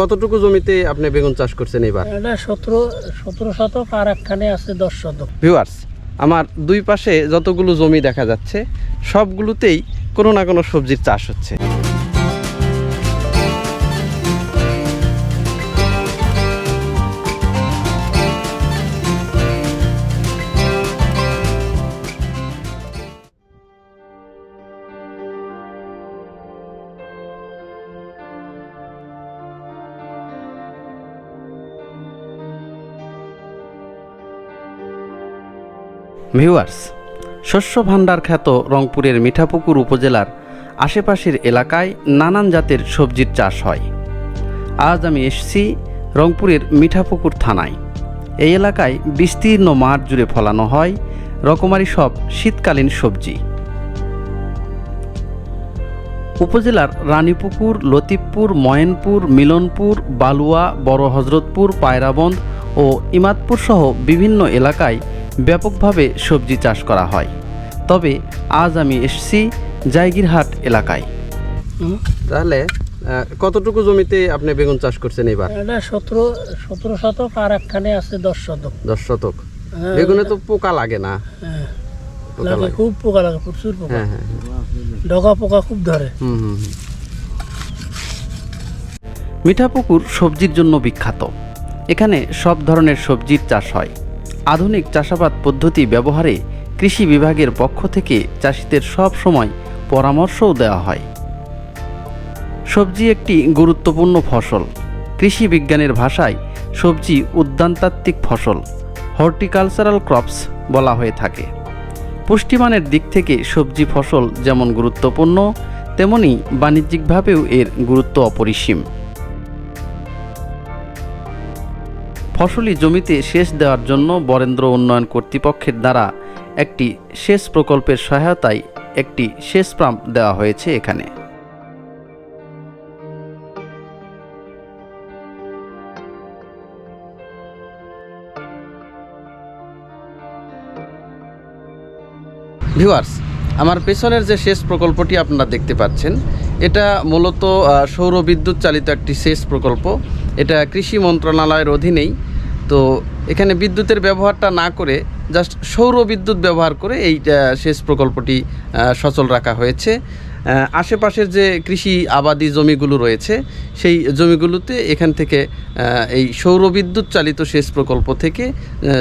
কতটুকু জমিতে আপনি বেগুন চাষ করছেন এবার? এটা সতেরো সতেরো শতক আর একখানে আছে দশ শতক। ভিউয়ার্স আমার দুই পাশে যতগুলো জমি দেখা যাচ্ছে সবগুলোতেই কোনো না কোনো সবজির চাষ হচ্ছে। ভিউয়ার্স, শস্য ভাণ্ডার খ্যাত রংপুরের মিঠাপুকুর উপজেলার আশেপাশের এলাকায় নানান জাতের সবজির চাষ হয়। আজ আমি এসেছি রংপুরের মিঠাপুকুর থানায়। এই এলাকায় বিস্তীর্ণ মাঠ জুড়ে ফলানো হয় রকমারি সব শীতকালীন সবজি। উপজেলার রানীপুকুর, লতিফপুর, ময়নপুর, মিলনপুর, বালুয়া, বড় হজরতপুর, পায়রাবন্দ ও ইমাদপুর সহ বিভিন্ন এলাকায় ব্যাপকভাবে সবজি চাষ করা হয়। তবে আজ আমি এসেছি জায়গিরহাট এলাকায়। তাহলে কতটুকু জমিতে আপনি বেগুন চাষ করছেন এবার এটা সতেরো সতেরো শতক আর একখানে আছে দশ শতক। দশ শতক। হ্যাঁ, বেগুনে তো পোকা লাগে না। হ্যাঁ। পোকা লাগে লাগে। খুব পোকা লাগে প্রচুর পোকা। হ্যাঁ হ্যাঁ। ডগা পোকা খুব ধরে। হুম হুম হুম। মিঠাপুকুর সবজির জন্য বিখ্যাত। এখানে সব ধরনের সবজির চাষ হয়। আধুনিক চাষাবাদ পদ্ধতি ব্যবহারে কৃষি বিভাগের পক্ষ থেকে চাষিদের সব সময় পরামর্শও দেওয়া হয়। সবজি একটি গুরুত্বপূর্ণ ফসল। কৃষি বিজ্ঞানের ভাষায় সবজি উদ্যানতাত্ত্বিক ফসল, হর্টিকালচারাল ক্রপস বলা হয়ে থাকে। পুষ্টিমানের দিক থেকে সবজি ফসল যেমন গুরুত্বপূর্ণ, তেমনি বাণিজ্যিকভাবেও এর গুরুত্ব অপরিসীম। ফসলি জমিতে সেচ দেওয়ার জন্য বরেন্দ্র উন্নয়ন কর্তৃপক্ষের দ্বারা একটি সেচ প্রকল্পের সহায়তায় একটি সেচ পাম্প দেওয়া হয়েছে এখানে। ভিউয়ার্স, আমার পেছনের যে সেচ প্রকল্পটি আপনারা দেখতে পাচ্ছেন, এটা মূলত সৌর বিদ্যুৎ চালিত একটি সেচ প্রকল্প। এটা কৃষি মন্ত্রণালয়ের অধীনেই তো এখানে বিদ্যুতের ব্যবহারটা না করে জাস্ট সৌর বিদ্যুৎ ব্যবহার করে এই সেচ প্রকল্পটি সচল রাখা হয়েছে। আশেপাশের যে কৃষি আবাদি জমিগুলো রয়েছে, সেই জমিগুলোতে এখান থেকে এই সৌর বিদ্যুৎ চালিত সেচ প্রকল্প থেকে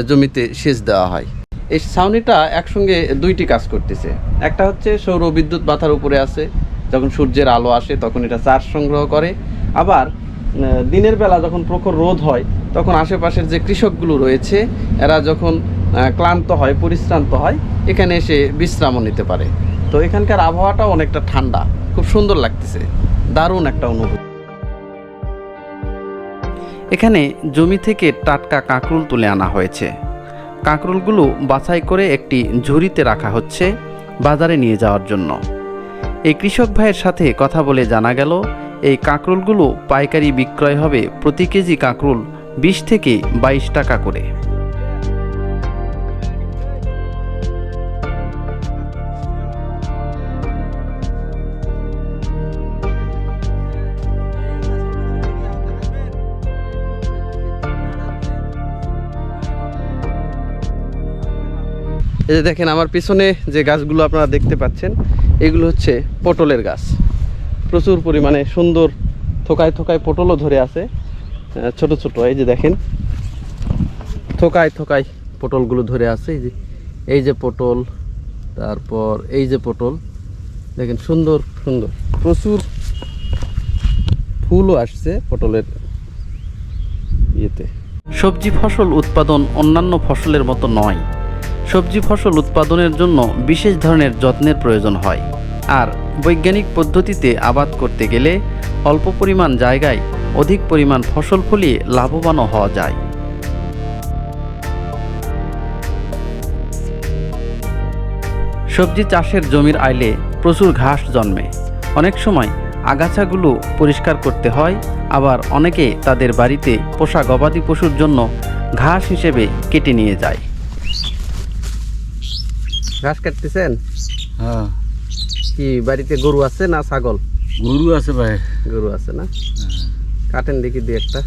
জমিতে সেচ দেওয়া হয়। এই ছাউনিটা একসঙ্গে দুইটি কাজ করতেছে। একটা হচ্ছে সৌর বিদ্যুৎ মাথার উপরে আছে, যখন সূর্যের আলো আসে তখন এটা চার্জ সংগ্রহ করে। আবার দিনের বেলা যখন প্রখর রোদ হয়, তখন আশেপাশের যে কৃষকগুলো রয়েছে, এরা যখন ক্লান্ত হয়, পরিশ্রান্ত হয়, এখানে এসে বিশ্রামও নিতে পারে। তো এখানকার আবহাওয়াটাও অনেকটা ঠান্ডা, খুব সুন্দর লাগতেছে। দারুণ একটা অনুভূতি। এখানে জমি থেকে টাটকা কাঁকরুল তুলে আনা হয়েছে। কাঁকরোলগুলো বাছাই করে একটি ঝুড়িতে রাখা হচ্ছে বাজারে নিয়ে যাওয়ার জন্য। এই কৃষক ভাইয়ের সাথে কথা বলে জানা গেল এই কাঁকরোলগুলো পাইকারি বিক্রয় হবে প্রতি কেজি কাঁকরোল বিশ থেকে বাইশ টাকা করে। এই যে দেখেন, আমার পিছনে যে গাছগুলো আপনারা দেখতে পাচ্ছেন, এগুলো হচ্ছে পটলের গাছ। প্রচুর পরিমাণে সুন্দর থোকায় থোকায় পটলও ধরে আছে ছোট ছোট, এই যে দেখেন। থোকায় থোকায় পটলগুলো ধরে আছে, এই যে এই যে পটল, তারপর এই যে পটল, দেখেন সুন্দর সুন্দর, প্রচুর ফুলও আসছে পটলের ইয়েতে। সবজি ফসল উৎপাদন অন্যান্য ফসলের মতো নয়। সবজি ফসল উৎপাদনের জন্য বিশেষ ধরনের যত্নের প্রয়োজন হয়। আর বৈজ্ঞানিক পদ্ধতিতে আবাদ করতে গেলে অল্প পরিমাণ জায়গায় অধিক পরিমাণ ফসল ফলিয়ে লাভবানও হওয়া যায়। সবজি চাষের জমির আইলে প্রচুর ঘাস জন্মে। অনেক সময় আগাছাগুলো পরিষ্কার করতে হয় আবার অনেকে তাদের বাড়িতে পোষা গবাদি পশুর জন্য ঘাস হিসেবে কেটে নিয়ে যায়। ঘাস কাটতেছেন? হ্যাঁ। কি বাড়িতে গরু আছে না ছাগল? গরু আছে ভাই। গরু আছে না? কাটেন দেখি দুই একটা।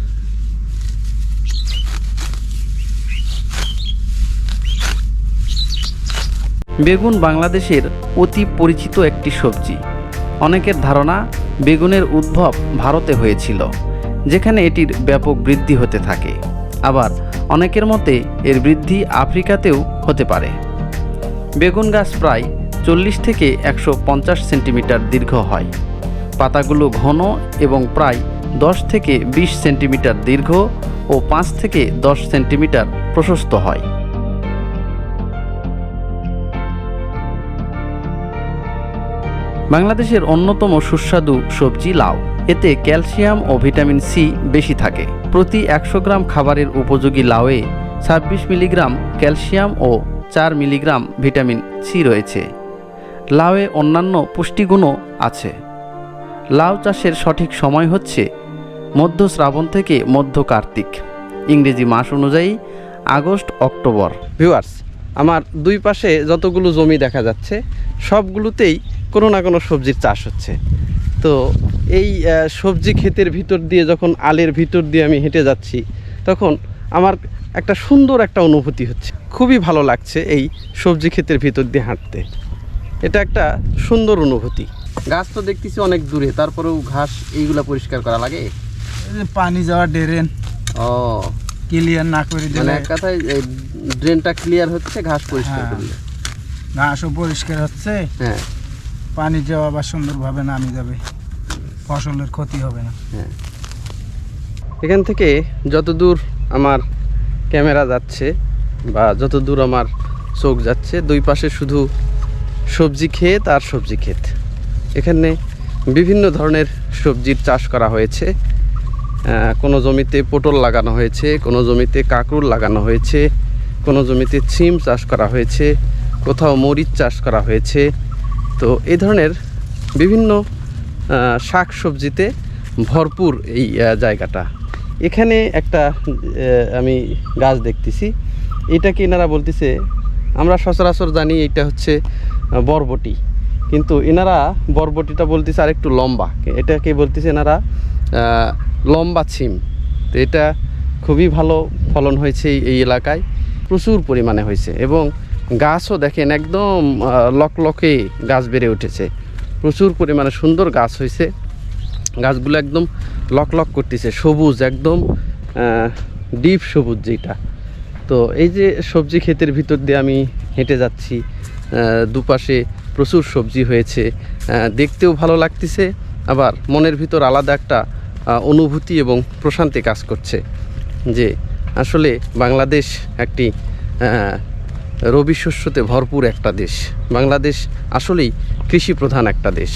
বেগুন বাংলাদেশের অতি পরিচিত একটি সবজি। অনেকের ধারণা বেগুনের উদ্ভব ভারতে হয়েছিল যেখানে এটির ব্যাপক বৃদ্ধি হতে থাকে। আবার অনেকের মতে এর বৃদ্ধি আফ্রিকাতেও হতে পারে। বেগুন গাছ প্রায় চল্লিশ থেকে একশো পঞ্চাশ সেন্টিমিটার দীর্ঘ হয়। পাতাগুলো ঘন এবং প্রায় দশ থেকে বিশ সেন্টিমিটার দীর্ঘ ও পাঁচ থেকে দশ সেন্টিমিটার প্রশস্ত হয়। বাংলাদেশের অন্যতম সুস্বাদু সবজি লাউ। এতে ক্যালসিয়াম ও ভিটামিন সি বেশি থাকে। প্রতি একশো গ্রাম খাবারের উপযোগী লাউয়ে ছাব্বিশ মিলিগ্রাম ক্যালসিয়াম ও চার মিলিগ্রাম ভিটামিন সি রয়েছে। লাউয়ে অন্যান্য পুষ্টিগুণও আছে। লাউ চাষের সঠিক সময় হচ্ছে মধ্য শ্রাবণ থেকে মধ্য কার্তিক। ইংরেজি মাস অনুযায়ী আগস্ট, অক্টোবর। ভিউয়ার্স, আমার দুই পাশে যতগুলো জমি দেখা যাচ্ছে, সবগুলোতেই কোনো না কোনো সবজির চাষ হচ্ছে। তো এই সবজি ক্ষেতের ভিতর দিয়ে যখন আলের ভিতর দিয়ে আমি হেঁটে যাচ্ছি, তখন আমার একটা সুন্দর একটা অনুভূতি হচ্ছে। খুবই ভালো লাগছে এই সবজি ক্ষেতের ভিতর দিয়ে হাঁটতে। এটা একটা সুন্দর অনুভূতি। গাছ তো দেখতেছি অনেক দূরে তারপরেও ঘাস এইগুলা পরিষ্কার করা লাগে? পানি যাওয়া ড্রেন। ও। ক্লিয়ার না করে মানে দিলে এক কথায় এই ড্রেনটা ক্লিয়ার হচ্ছে ঘাস পরিষ্কার হ্যাঁ। করলে। ঘাসও পরিষ্কার হচ্ছে। হ্যাঁ। পানি যাওয়া আবার সুন্দরভাবে নামে যাবে। ফসলের ক্ষতি হবে না। হ্যাঁ। এখান থেকে যত দূর আমার ক্যামেরা যাচ্ছে বা যত দূর আমার চোখ যাচ্ছে দুই পাশে শুধু সবজি ক্ষেত আর সবজি ক্ষেত। এখানে বিভিন্ন ধরনের সবজির চাষ করা হয়েছে। কোনো জমিতে পটল লাগানো হয়েছে, কোনো জমিতে কাঁকরুল লাগানো হয়েছে, কোনো জমিতে ছিম চাষ করা হয়েছে, কোথাও মরিচ চাষ করা হয়েছে। তো এই ধরনের বিভিন্ন শাক সবজিতে ভরপুর এই জায়গাটা। এখানে একটা আমি গাছ দেখতেছি। এটাকে এনারা বলতেছে? আমরা সচরাচর জানি এটা হচ্ছে বরবটি। কিন্তু এনারা বরবটিটা বলতেছে আর একটু লম্বা। এটাকে বলতেছে এনারা লম্বা ছিম। তো এটা খুবই ভালো ফলন হয়েছে এই- এলাকায়। প্রচুর পরিমাণে হয়েছে এবং গাছও দেখেন একদম লকলকে গাছ বেড়ে উঠেছে। প্রচুর পরিমাণে সুন্দর গাছ হয়েছে। গাছগুলো একদম লকলক করতেছে, সবুজ একদম ডিপ সবুজ যেটা। তো এই যে সবজি ক্ষেতের ভিতর দিয়ে আমি হেঁটে যাচ্ছি দুপাশে প্রচুর সবজি হয়েছে। দেখতেও ভালো লাগতেছে, আবার মনের ভিতর আলাদা একটা অনুভূতি এবং প্রশান্তি কাজ করছে যে আসলে বাংলাদেশ একটি রবি শস্যতে ভরপুর একটা দেশ। বাংলাদেশ আসলেই কৃষি প্রধান একটা দেশ।